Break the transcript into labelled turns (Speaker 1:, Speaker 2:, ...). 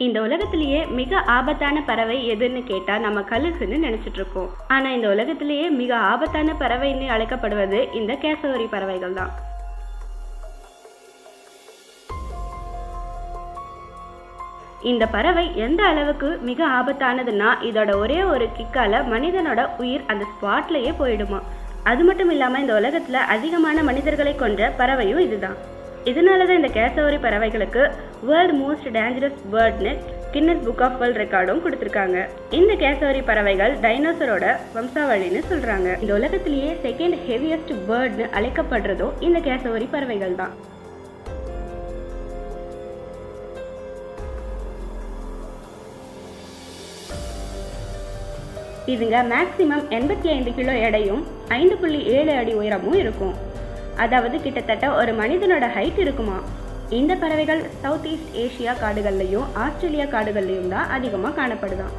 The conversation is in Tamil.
Speaker 1: இந்த உலகத்திலேயே மிக ஆபத்தான பறவை எதுன்னு கேட்டா நம்ம கழுகுன்னு நினைச்சிட்டு இருக்கோம் ஆனா இந்த உலகத்திலேயே மிக ஆபத்தான பறவைன்னு அழைக்கப்படுவது இந்த கேசவரி பறவைகள் தான். இந்த பறவை எந்த அளவுக்கு மிக ஆபத்தானதுன்னா இதோட ஒரே ஒரு கிக்கால மனிதனோட உயிர் அந்த ஸ்பாட்லயே போயிடுமா. அது மட்டும் இல்லாம இந்த உலகத்துல அதிகமான மனிதர்களை கொன்ற பறவையும் இதுதான். இதனால தான் இந்த கேசவரி பறவைகளுக்கு வேர்ல்ட் மோஸ்ட் டேஞ்சரஸ் பேர்ட்னு கின்னஸ் புக் ஆஃப் வேர்ல்ட் ரெக்கார்டும் கொடுத்துருக்காங்க. இந்த கேசவரி பறவைகள் டைனோசரோட வம்சாவளின்னு சொல்கிறாங்க இந்த உலகத்திலேயே செகண்ட் ஹெவியஸ்ட் பேர்ட்னு அழைக்கப்படுறதும் இந்த கேசவரி பறவைகள் தான். இதுங்க மேக்சிமம் எண்பத்தி ஐந்து கிலோ எடையும் ஐந்து புள்ளி ஏழு அடி உயரமும் இருக்கும். அதாவது கிட்டத்தட்ட ஒரு மனிதனோட ஹைட் இருக்குமா? இந்த பறவைகள் சவுத் ஈஸ்ட் ஏஷியா காடுகள்லையும் ஆஸ்திரேலியா காடுகள்லையும் தான் அதிகமாக காணப்படுதான்.